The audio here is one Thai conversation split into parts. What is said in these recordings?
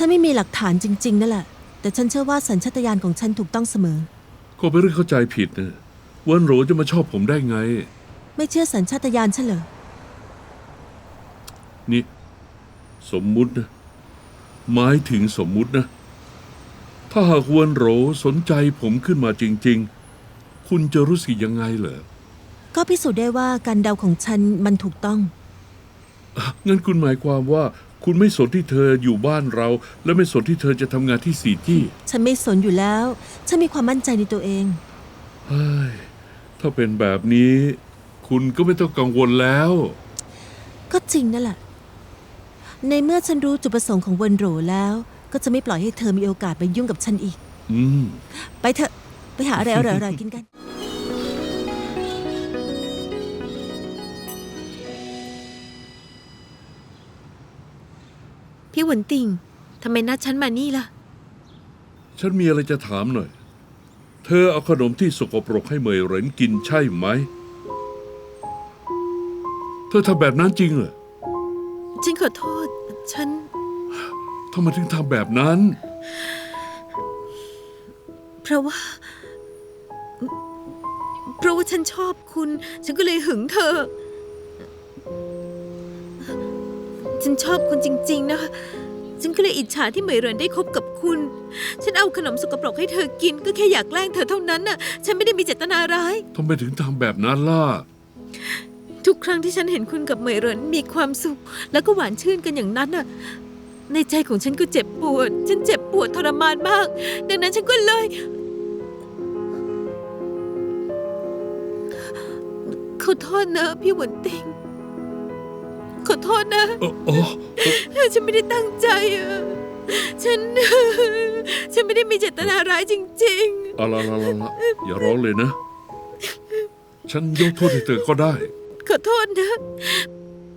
ฉันไม่มีหลักฐานจริง ๆนั่นแหละ แต่ฉันเชื่อว่าสัญชาตญาณของฉันถูกต้องเสมอ ก็เป็นเรื่องเข้าใจผิดนะเวิร์นโหรจะมาชอบผมได้ไง ไม่เชื่อสัญชาตญาณฉันเหรอนี่ สมมุตินะหมายถึงสมมุตินะ ถ้าหากเวิร์นโหรสนใจผมขึ้นมาจริง ๆ คุณจะรู้สึกยังไงเหรอ ก็พิสูจน์ได้ว่าการเดาของฉันมันถูกต้อง งั้นคุณหมายความว่า คุณไม่สนที่เธออยู่บ้านเรา และไม่สนที่เธอจะทำงานที่สีจี้ฉันไม่สนอยู่แล้ว ฉันมีความมั่นใจในตัวเอง เฮ้ยถ้าเป็นแบบนี้ คุณก็ไม่ต้องกังวลแล้ว ก็จริงนั่นแหละ ในเมื่อฉันรู้จุดประสงค์ของเวนโรแล้ว ก็จะไม่ปล่อยให้เธอมีโอกาสไปยุ่งกับฉันอีก อืม ไปเถอะ ไปหาอะไรอร่อยๆกินกัน พี่หวนติ่งทำไมนัดฉันมานี่ล่ะ ฉันมีอะไรจะถามหน่อย เธอเอาขนมที่สกปรกให้เหมยเหรินกินใช่ไหม เธอทำแบบนั้นจริงเหรอฉันขอโทษ ฉัน ทำไมถึงทำแบบนั้น เพราะว่า เพราะว่าฉันชอบคุณ ฉันก็เลยหึงเธอ ฉันชอบคุณจริง ๆ นะคะ ฉันก็เลยอิจฉาที่เหมยเหรินได้คบกับคุณ ฉันเอาขนมสกปรกให้เธอกิน ก็แค่อยากแกล้งเธอเท่านั้นน่ะ ฉันไม่ได้มีเจตนาร้าย ทำไมถึงทำแบบนั้นล่ะ ทุกครั้งที่ฉันเห็นคุณกับเหมยเหรินมีความสุข แล้วก็หวานชื่นกันอย่างนั้นน่ะ ในใจของฉันก็เจ็บปวด ฉันเจ็บปวดทรมานมาก ดังนั้นฉันก็เลย ขอโทษนะพี่หวนติง ขอโทษนะ เอออ๋อฉันไม่ได้ตั้งใจอะฉัน ฉันไม่ได้มีเจตนาร้ายจริงเอาละละละละอย่าร้องเลยนะ ฉันยกโทษให้เธอก็ได้ ๆ ขอโทษนะ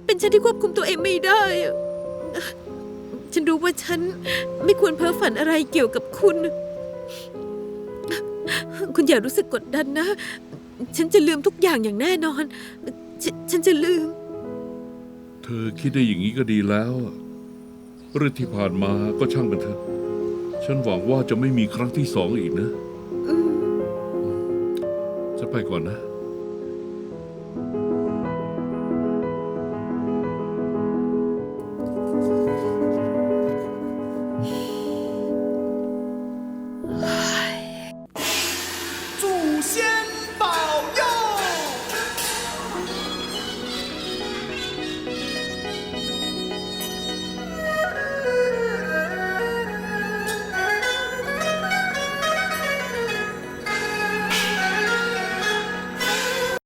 เป็นฉันที่ควบคุมตัวเองไม่ได้อะฉันรู้ว่าฉันไม่ควรเพ้อฝันอะไรเกี่ยวกับคุณ คุณอย่ารู้สึกกดดันนะ ฉันจะลืมทุกอย่างอย่างแน่นอน ฉนฉันจะลืมเธ อคิดได้อย่างนี้ก็ดีแล้วเรื่องที่ผ่านมาก็ช่างมันเถอะ ฉันหวังว่าจะไม่มีครั้งที่สองอีกนะอืมฉันไปก่อนนะ